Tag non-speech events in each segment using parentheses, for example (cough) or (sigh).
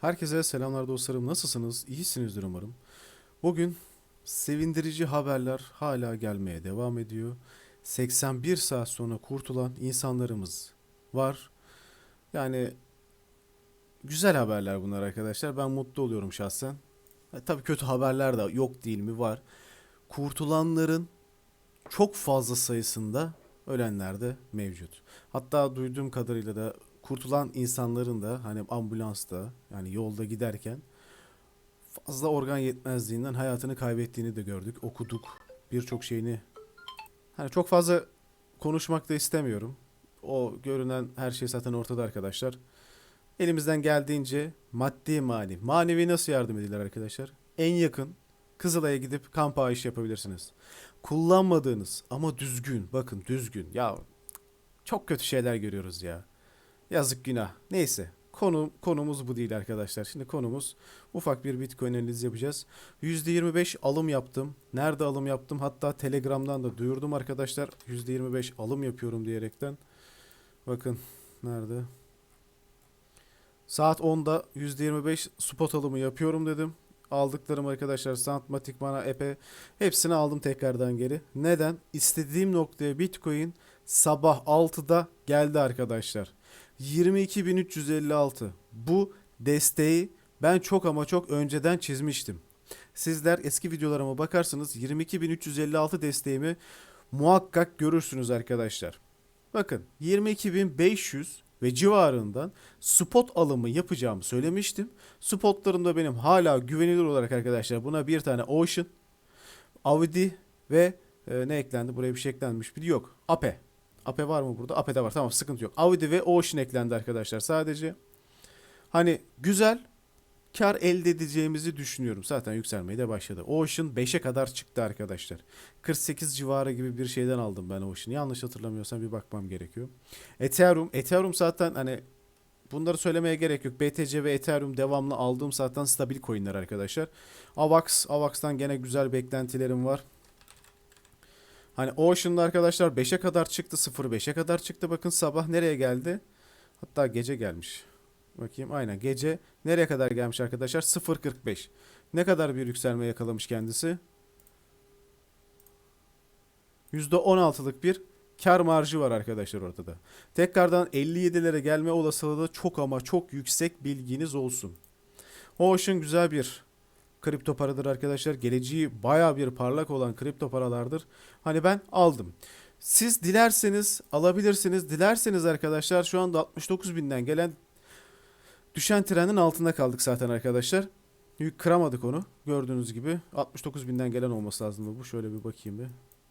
Herkese selamlar dostlarım. Nasılsınız? İyisinizdir umarım. Bugün sevindirici haberler hala gelmeye devam ediyor. 81 saat sonra kurtulan insanlarımız var. Yani güzel haberler bunlar arkadaşlar. Ben mutlu oluyorum şahsen. E, tabii kötü haberler de yok değil mi? Var. Kurtulanların çok fazla sayısında ölenler de mevcut. Hatta duyduğum kadarıyla da kurtulan insanların da hani ambulansta yani yolda giderken fazla organ yetmezliğinden hayatını kaybettiğini de gördük. Okuduk. Birçok şeyini hani çok fazla konuşmak da istemiyorum. O görünen her şey zaten ortada arkadaşlar. Elimizden geldiğince maddi manevi. Manevi nasıl yardım edilir arkadaşlar? En yakın Kızılay'a gidip kamp bağışı yapabilirsiniz. Kullanmadığınız ama düzgün bakın düzgün ya çok kötü şeyler görüyoruz ya. Yazık günah. Neyse. Konu, konumuz bu değil arkadaşlar. Şimdi konumuz ufak bir Bitcoin analizi yapacağız. %25 alım yaptım. Nerede alım yaptım? Hatta Telegram'dan da duyurdum arkadaşlar. %25 alım yapıyorum diyerekten. Bakın nerede? Saat 10'da %25 spot alımı yapıyorum dedim. Aldıklarım arkadaşlar Santmatic, Mana, Epe hepsini aldım tekrardan geri. Neden? İstediğim noktaya Bitcoin sabah 6'da geldi arkadaşlar. 22.356. Bu desteği ben çok ama çok önceden çizmiştim. Sizler eski videolarıma bakarsanız 22.356 desteğimi muhakkak görürsünüz arkadaşlar. Bakın 22.500 ve civarından spot alımı yapacağımı söylemiştim. Spotlarımda benim hala güvenilir olarak arkadaşlar buna bir tane Ocean, Audi ve e, ne eklendi? Buraya bir şey eklenmiş bir yok. Ape. Ape var mı burada? Ape'de var. Tamam sıkıntı yok. Audi ve Ocean eklendi arkadaşlar sadece. Hani güzel kar elde edeceğimizi düşünüyorum. Zaten yükselmeye de başladı. Ocean 5'e kadar çıktı arkadaşlar. 48 civarı gibi bir şeyden aldım ben Ocean'ı. Yanlış hatırlamıyorsam bir bakmam gerekiyor. Ethereum. Ethereum zaten hani bunları söylemeye gerek yok. BTC ve Ethereum devamlı aldığım zaten stabil coinler arkadaşlar. Avax. Avax'tan gene güzel beklentilerim var. Hani Ocean'da arkadaşlar 5'e kadar çıktı. 0.5'e kadar çıktı. Bakın sabah nereye geldi? Hatta gece gelmiş. Bakayım aynen gece nereye kadar gelmiş arkadaşlar? 0.45. Ne kadar bir yükselme yakalamış kendisi? %16'lık bir kar marjı var arkadaşlar ortada. Tekrardan 57'lere gelme olasılığı çok ama çok yüksek bilginiz olsun. Ocean güzel bir kripto paradır arkadaşlar. Geleceği baya bir parlak olan kripto paralardır. Hani ben aldım. Siz dilerseniz alabilirsiniz. Dilerseniz arkadaşlar şu anda 69 binden gelen düşen trendin altında kaldık zaten arkadaşlar. Yük kıramadık onu. Gördüğünüz gibi 69 binden gelen olması lazım bu. Şöyle bir bakayım bir.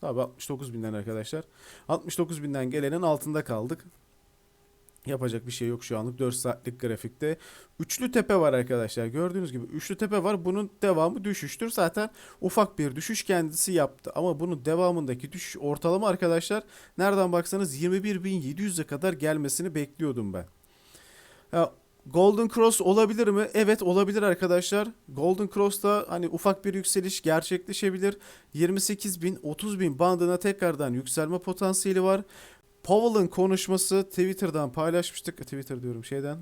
Tabi 69 binden arkadaşlar. 69 binden gelenin altında kaldık. Yapacak bir şey yok şu anlık 4 saatlik grafikte. Üçlü tepe var arkadaşlar. Gördüğünüz gibi üçlü tepe var. Bunun devamı düşüştür. Zaten ufak bir düşüş kendisi yaptı. Ama bunun devamındaki düşüş ortalama arkadaşlar nereden baksanız 21.700'e kadar gelmesini bekliyordum ben. Ya, Golden Cross olabilir mi? Evet olabilir arkadaşlar. Golden Cross'ta hani ufak bir yükseliş gerçekleşebilir. 28 bin 30 bin bandına tekrardan yükselme potansiyeli var. Powell'ın konuşması Twitter'dan paylaşmıştık. Twitter diyorum şeyden.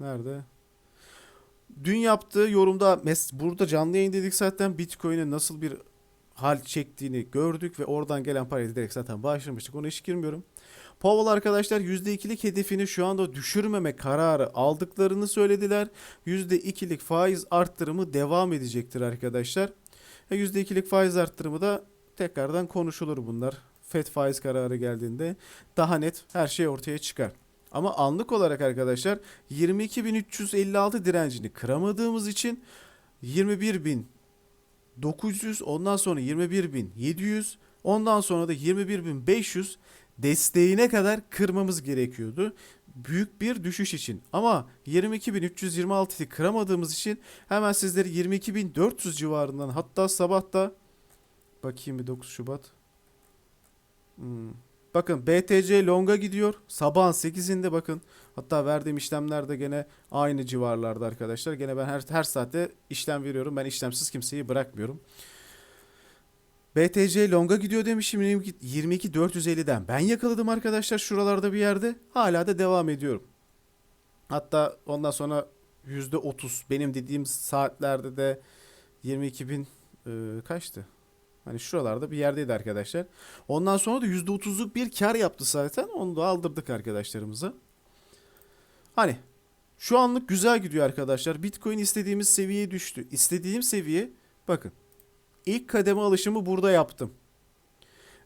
Nerede? Dün yaptığı yorumda burada canlı yayın dedik zaten Bitcoin'in nasıl bir hal çektiğini gördük ve oradan gelen parayı direkt zaten bağışlamıştık. Ona hiç girmiyorum. Powell arkadaşlar %2'lik hedefini şu anda düşürmeme kararı aldıklarını söylediler. %2'lik faiz arttırımı devam edecektir arkadaşlar. E %2'lik faiz arttırımı da tekrardan konuşulur bunlar. FED faiz kararı geldiğinde daha net her şey ortaya çıkar. Ama anlık olarak arkadaşlar 22.356 direncini kıramadığımız için 21.900 ondan sonra 21.700 ondan sonra da 21.500 desteğine kadar kırmamız gerekiyordu. Büyük bir düşüş için. Ama 22.326'yı kıramadığımız için hemen sizleri 22.400 civarından hatta sabah da bakayım bir 9 Şubat. Hmm. Bakın BTC longa gidiyor. Sabahın 8'inde bakın. Hatta verdiğim işlemler de gene aynı civarlarda arkadaşlar. Gene ben her, her saatte işlem veriyorum. Ben işlemsiz kimseyi bırakmıyorum. BTC longa gidiyor demişim 22 450'den. Ben yakaladım arkadaşlar şuralarda bir yerde. Hala da devam ediyorum. Hatta ondan sonra %30. Benim dediğim saatlerde de 22 bin e, kaçtı? Hani şuralarda bir yerdeydi arkadaşlar. Ondan sonra da %30'luk bir kar yaptı zaten. Onu da aldırdık arkadaşlarımıza. Hani şu anlık güzel gidiyor arkadaşlar. Bitcoin istediğimiz seviyeye düştü. İstediğim seviye bakın. İlk kademe alışımı burada yaptım.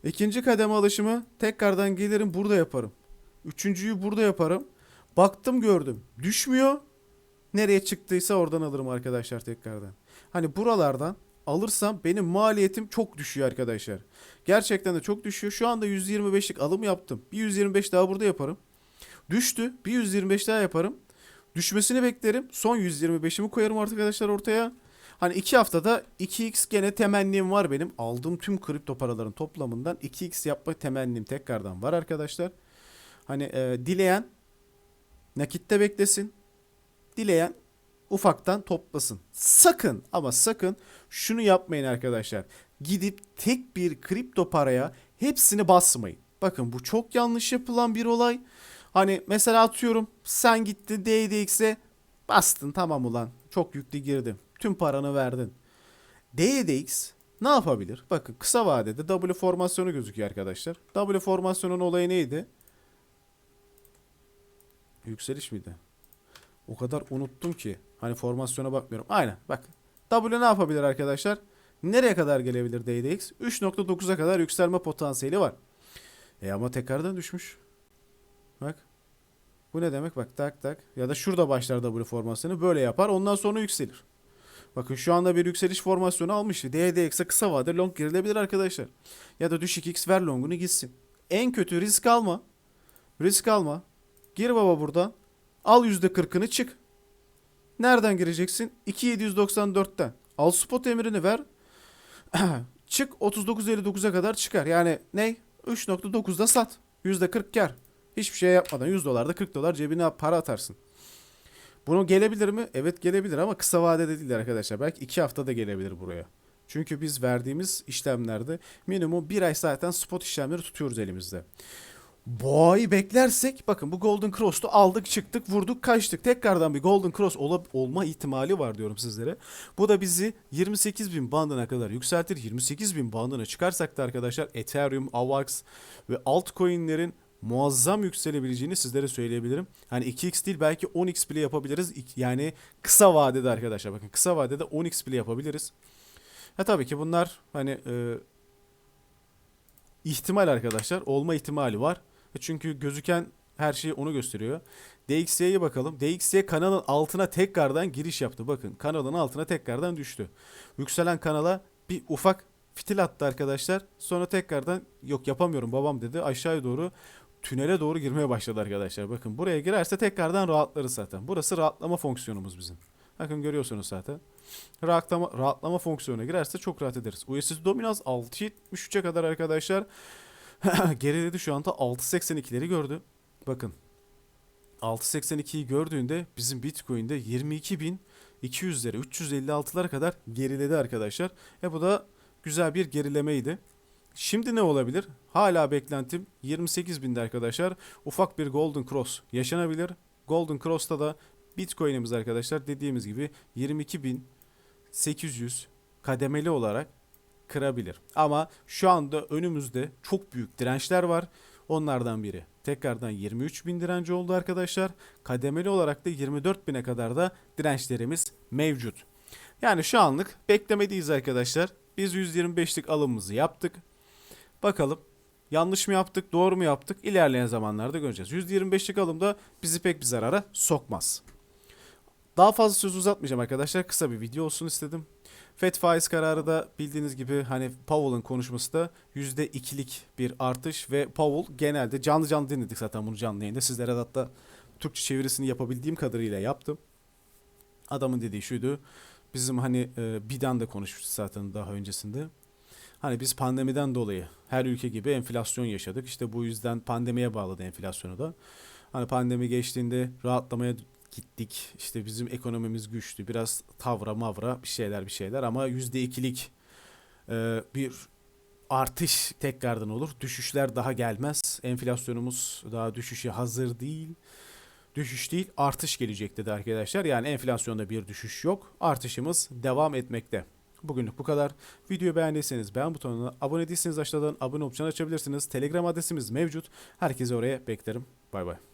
İkinci kademe alışımı tekrardan gelirim burada yaparım. Üçüncüyü burada yaparım. Baktım gördüm. Düşmüyor. Nereye çıktıysa oradan alırım arkadaşlar tekrardan. Hani buralardan alırsam benim maliyetim çok düşüyor arkadaşlar. Gerçekten de çok düşüyor. Şu anda %25'lik alım yaptım. Bir 125 daha burada yaparım. Düştü. Bir 125 daha yaparım. Düşmesini beklerim. Son 125'imi koyarım arkadaşlar ortaya. Hani 2 haftada 2x gene temennim var benim. Aldığım tüm kripto paraların toplamından 2x yapma temennim tekrardan var arkadaşlar. Hani e, dileyen nakitte beklesin. Dileyen ufaktan toplasın. Sakın ama sakın şunu yapmayın arkadaşlar. Gidip tek bir kripto paraya hepsini basmayın. Bakın bu çok yanlış yapılan bir olay. Hani mesela atıyorum sen gittin DDX'e bastın tamam ulan çok yüklü girdim. Tüm paranı verdin. DDX ne yapabilir? Bakın kısa vadede W formasyonu gözüküyor arkadaşlar. W formasyonun olayı neydi? Yükseliş miydi? O kadar unuttum ki. Hani formasyona bakmıyorum. Aynen bak. W ne yapabilir arkadaşlar? Nereye kadar gelebilir DDX? 3.9'a kadar yükselme potansiyeli var. E ama tekrardan düşmüş. Bak. Bu ne demek? Bak tak tak. Ya da şurada başlar W formasyonu. Böyle yapar. Ondan sonra yükselir. Bakın şu anda bir yükseliş formasyonu almış. DDX'e kısa vade long girilebilir arkadaşlar. Ya da düşük X ver longunu gitsin. En kötü risk alma. Risk alma. Gir baba buradan. Al %40'ını çık. Nereden gireceksin? 2794'ten. Al spot emrini ver. (clears throat) çık 39.59'a kadar çıkar. Yani ne? 3.9'da sat. %40 kar. Hiçbir şey yapmadan 100 dolarda 40 dolar cebine para atarsın. Bunu gelebilir mi? Evet gelebilir ama kısa vadede değil arkadaşlar. Belki 2 haftada gelebilir buraya. Çünkü biz verdiğimiz işlemlerde minimum 1 ay zaten spot işlemleri tutuyoruz elimizde. Boğayı beklersek bakın bu Golden Cross'tu aldık çıktık vurduk kaçtık. Tekrardan bir Golden Cross ol olma ihtimali var diyorum sizlere. Bu da bizi 28 bin bandına kadar yükseltir. 28 bin bandına çıkarsak da arkadaşlar Ethereum, AVAX ve altcoin'lerin muazzam yükselebileceğini sizlere söyleyebilirim. Hani 2x değil belki 10x bile yapabiliriz. Yani kısa vadede arkadaşlar bakın kısa vadede 10x bile yapabiliriz. Ha tabii ki bunlar hani e, ihtimal arkadaşlar olma ihtimali var. Çünkü gözüken her şey onu gösteriyor. DXY'ye bakalım. DXY kanalın altına tekrardan giriş yaptı. Bakın kanalın altına tekrardan düştü. Yükselen kanala bir ufak fitil attı arkadaşlar. Sonra tekrardan yok yapamıyorum babam dedi. Aşağıya doğru tünele doğru girmeye başladı arkadaşlar. Bakın buraya girerse tekrardan rahatlarız zaten. Burası rahatlama fonksiyonumuz bizim. Bakın görüyorsunuz zaten. Rahatlama, rahatlama fonksiyonuna girerse çok rahat ederiz. USD dominans 6.73'e kadar arkadaşlar. (laughs) Geriledi şu anda 6.82'leri gördü. Bakın 6.82'yi gördüğünde bizim Bitcoin'de 22.200'lere 356'lara kadar geriledi arkadaşlar. E bu da güzel bir gerilemeydi. Şimdi ne olabilir? Hala beklentim 28.000'de arkadaşlar. Ufak bir Golden Cross yaşanabilir. Golden Cross'ta da Bitcoin'imiz arkadaşlar dediğimiz gibi 22.800 kademeli olarak kırabilir. Ama şu anda önümüzde çok büyük dirençler var. Onlardan biri tekrardan 23 bin direnci oldu arkadaşlar. Kademeli olarak da 24 bine kadar da dirençlerimiz mevcut. Yani şu anlık beklemedeyiz arkadaşlar. Biz 125'lik alımımızı yaptık. Bakalım yanlış mı yaptık, doğru mu yaptık? İlerleyen zamanlarda göreceğiz. %25'lik alımda bizi pek bir zarara sokmaz. Daha fazla söz uzatmayacağım arkadaşlar. Kısa bir video olsun istedim. FED faiz kararı da bildiğiniz gibi hani Powell'ın konuşması da %2'lik bir artış ve Powell genelde canlı canlı dinledik zaten bunu canlı yayında. Sizlere hatta Türkçe çevirisini yapabildiğim kadarıyla yaptım. Adamın dediği şuydu. Bizim hani e, Bidan da konuşmuştu zaten daha öncesinde. Hani biz pandemiden dolayı her ülke gibi enflasyon yaşadık. İşte bu yüzden pandemiye bağladı enflasyonu da. Hani pandemi geçtiğinde rahatlamaya gittik. İşte bizim ekonomimiz güçlü. Biraz tavra mavra bir şeyler bir şeyler ama yüzde ikilik e, bir artış tekrardan olur. Düşüşler daha gelmez. Enflasyonumuz daha düşüşe hazır değil. düşüş değil artış gelecek dedi arkadaşlar. Yani enflasyonda bir düşüş yok. Artışımız devam etmekte. Bugünlük bu kadar. Videoyu beğendiyseniz beğen butonuna abone değilseniz aşağıdan abone çan açabilirsiniz. Telegram adresimiz mevcut. Herkese oraya beklerim. Bay bay.